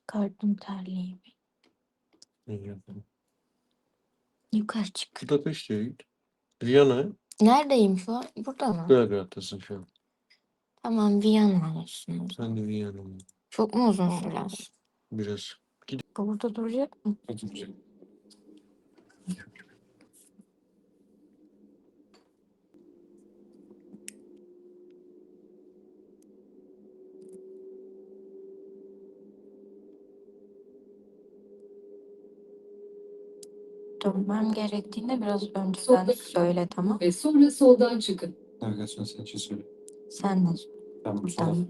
Çıkardım terliğimi. İyi yapalım. Yukarı çık. Budapest değil. Viyana. Neredeyim şu an? Burada mı? Belgrad'dasın şu an. Tamam Viyana olsun. Sen de Viyana'nın. Çok mu uzun sürer? Biraz. Burada duracak mı? Durmam gerektiğinde biraz önceden Sohbet- söyle tamam. Ve sonra soldan çıkın. Navigasyon sen için söyle. Sen de Tamam. buradan.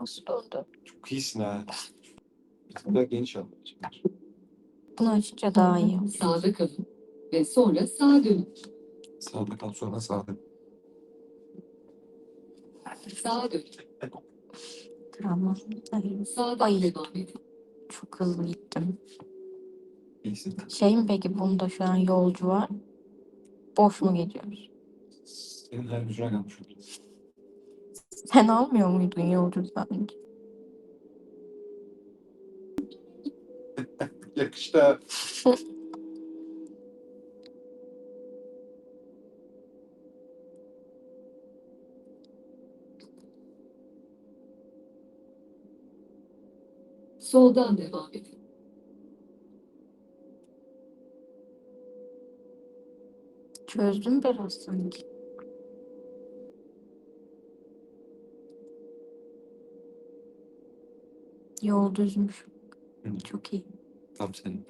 Nasıl oldu? Çok iyisin ha. Daha geniş al. Bunu açınca daha iyi. Sağda kalın. Ve sonra sağa dönün. Sağda kal sonra sağda. Sağa dönün. Tamam. Ay, Sağdan Ay. devam edin. Çok hızlı gittim. İyisin. Şey mi peki bunda şu an yolcu var? Boş mu gidiyoruz? Senin her gücüne kalmış oldu. Sen almıyor muydun yolcu önce? Yakıştı. Soldan devam edin. Çözdüm biraz sanki. Yol düzmüş. Hı. Çok iyi. Tam senin.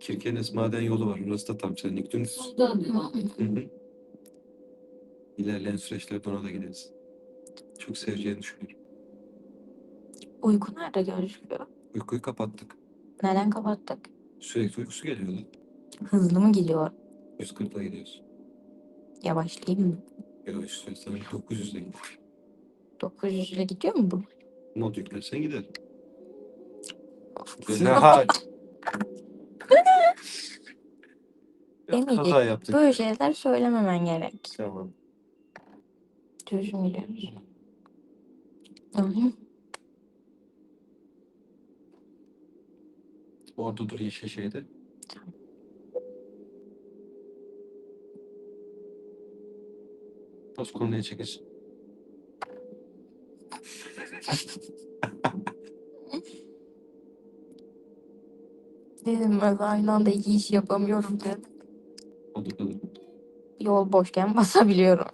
Kirkenes maden yolu var. Orası da tam senin. Soldan devam edin. Hı hı. İlerleyen süreçlerde ona da gideriz. Çok seveceğini düşünüyorum. Uyku nerede gözüküyor? Uykuyu kapattık. Neden kapattık? Sürekli uykusu geliyor lan. Hızlı mı gidiyor? 140'la gidiyoruz. Yavaşlayayım mı? Ya işte sen 900'le gidiyor. 900 ile gidiyor mu bu? Mod yüklersen gider. Ne hal? Demeyecek. Hata yaptık. Böyle şeyler söylememen gerek. Tamam. Düzgün gidiyoruz. Hı. Orada dur yeşil şeyde. Toz konuya çekilsin. Dedim ben aynı anda iki iş yapamıyorum dedim. Yol boşken basabiliyorum.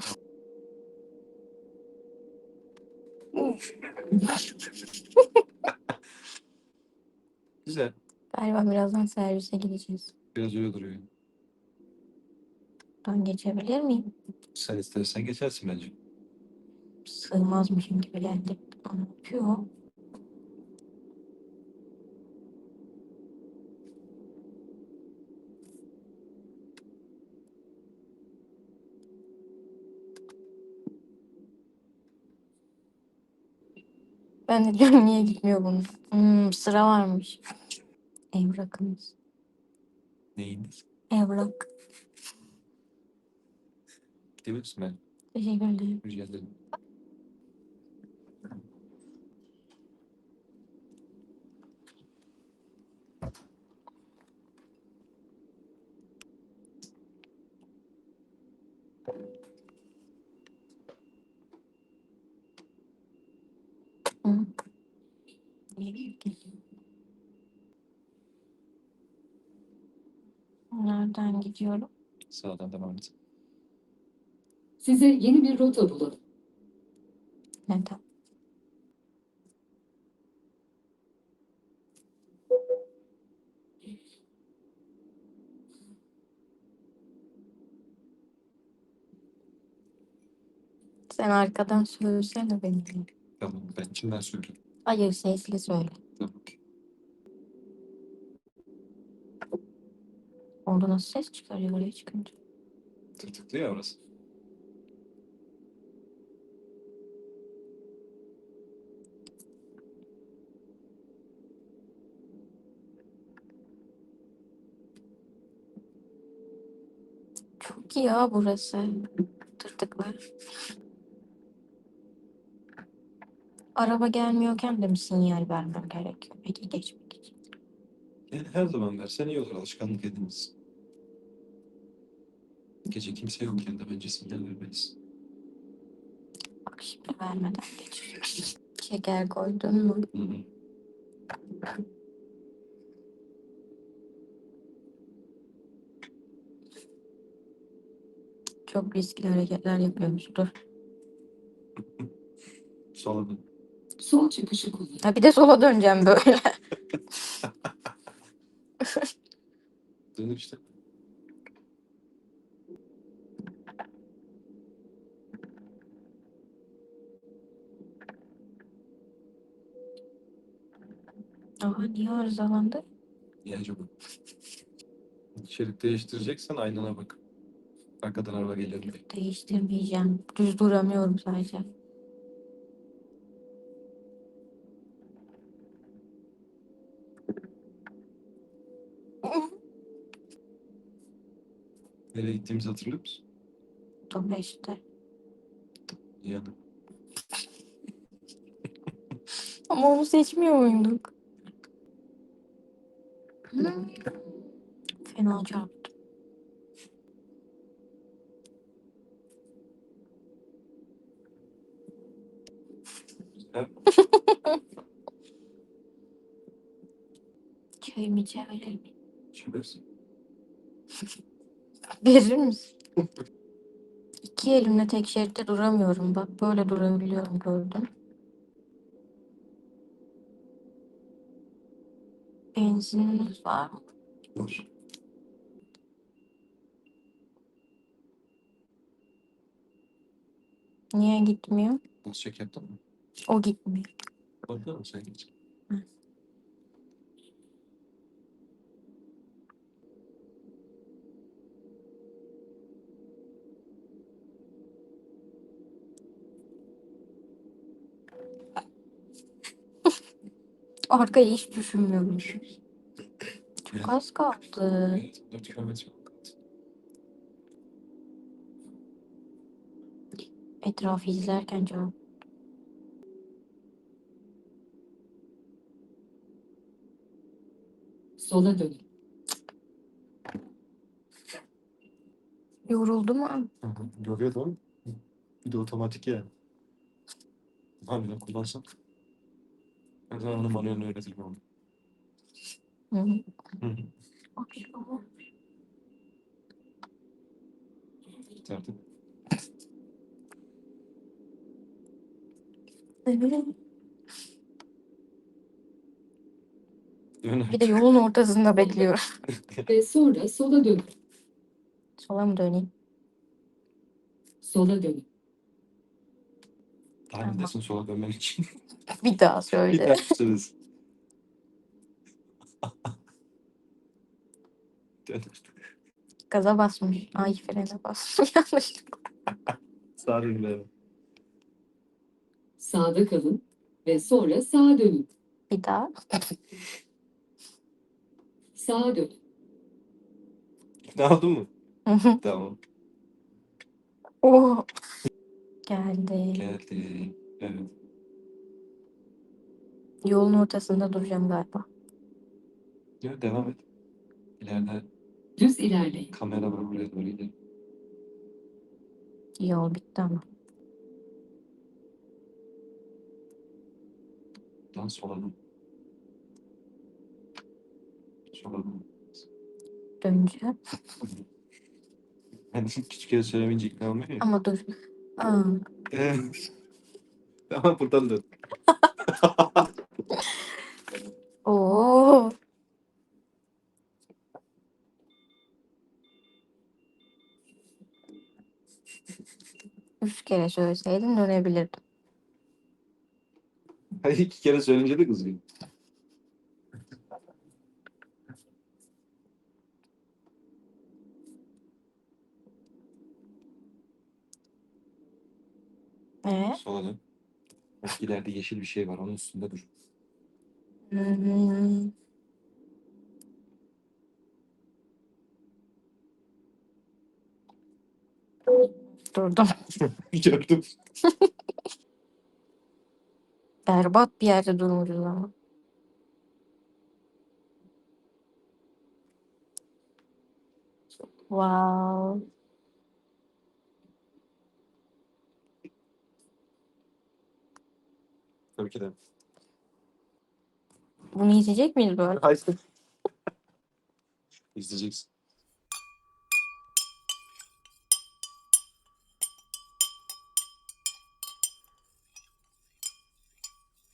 Güzel. Galiba birazdan servise gideceğiz. Biraz öyle duruyor. Ben geçebilir miyim? Sen istersen geçersin bence. Sığmazmışım gibi geldi. Ne yapıyor? Ben de diyorum niye gitmiyor bunun? Hmm, sıra varmış. Evrakımız. Neyiniz? Evrak. Gidebilirsin ben. Teşekkür ederim. Rica ederim. Nereden gidiyorum? Sağdan devam et. Size yeni bir rota bulalım. Neden? Sen arkadan söylesene beni. Tamam ben içimden söylüyorum. Hayır sesli söyle. Orada nasıl ses çıkarıyor oraya çıkınca? Tırtıklı ya orası. Çok iyi ya burası. Tırtıklar. Araba gelmiyorken de mi sinyal vermem gerekiyor? Peki geçmek için. Yani her zaman versen iyi olur. Alışkanlık ediniz. Gece kimse yokken de bence sinyal vermelisin. Bak şimdi vermeden geçiyor. Şeker koydun mu? Hı hı. Çok riskli hareketler yapıyormuş. Dur. Sola dön. Sol çıkışı kullanın. Ha bir de sola döneceğim böyle. Dönür işte. Aha niye arızalandı? İyi acaba. Şerit değiştireceksen aynana bak. Arkadan araba geliyor diye. Değiştirmeyeceğim. Düz duramıyorum sadece. Nereye gittiğimizi hatırlıyor musun? Dur işte. Yani. Ama onu seçmiyor muyduk? Hmm. Fena çarptı. Çayımı çevirir mi? Şurası. Verir misin? İki elimle tek şeritte duramıyorum. Bak böyle durabiliyorum gördüm. Benzininiz var mı? Var. Niye gitmiyor? Nasıl çek yaptın mı? O gitmiyor. Mı sen geç? Hı. Arkayı hiç düşünmüyormuşum. Çok az kaldı. Evet. 4 kilometre kaldı. Etrafı izlerken çok. Sola dönün. Yoruldu mu? Hı hı. Görüyor da Bir de otomatik yani. Harbiden kullansan. Onu hı. Ay, ama Bitirdim. ne bileyim. Bir de yolun ortasında bekliyorum. Ve sonra sola dönün. Sola mı döneyim? Sola dönün. Neredesin sola dönmen için? Bir daha Bir söyle. daha söyleriz. Dön. Gaza basmış. Ay frene basmış. Yanlışlıkla. Sağ dönüyorum. Sağda kalın. Ve sonra sağa dönün. Bir daha. Sağa dönün. İkna oldun mu? Tamam. oh. Geldi. Geldi. Evet. Yolun ortasında duracağım galiba. Ya, devam et. İleride Düz ilerleyin. kamera var buraya doğru gidelim. Yol bitti ama. Daha sola dön. Sola dön. Döneceğim. Yani küçük kere söylemeyince ikna olmuyor ya. Ama dur. Evet. Tamam buradan dön. Oo. Üç kere söyleseydin dönebilirdim. Hayır iki kere söyleyince de kızıyor. Ee? Sola dön. Bak ileride yeşil bir şey var onun üstünde dur. Hmm. Durdum. Gördüm. Berbat bir yerde durmuşuz ama. Wow. Tabii ki de. Bunu izleyecek miyiz böyle? Hayır. İzleyeceksin.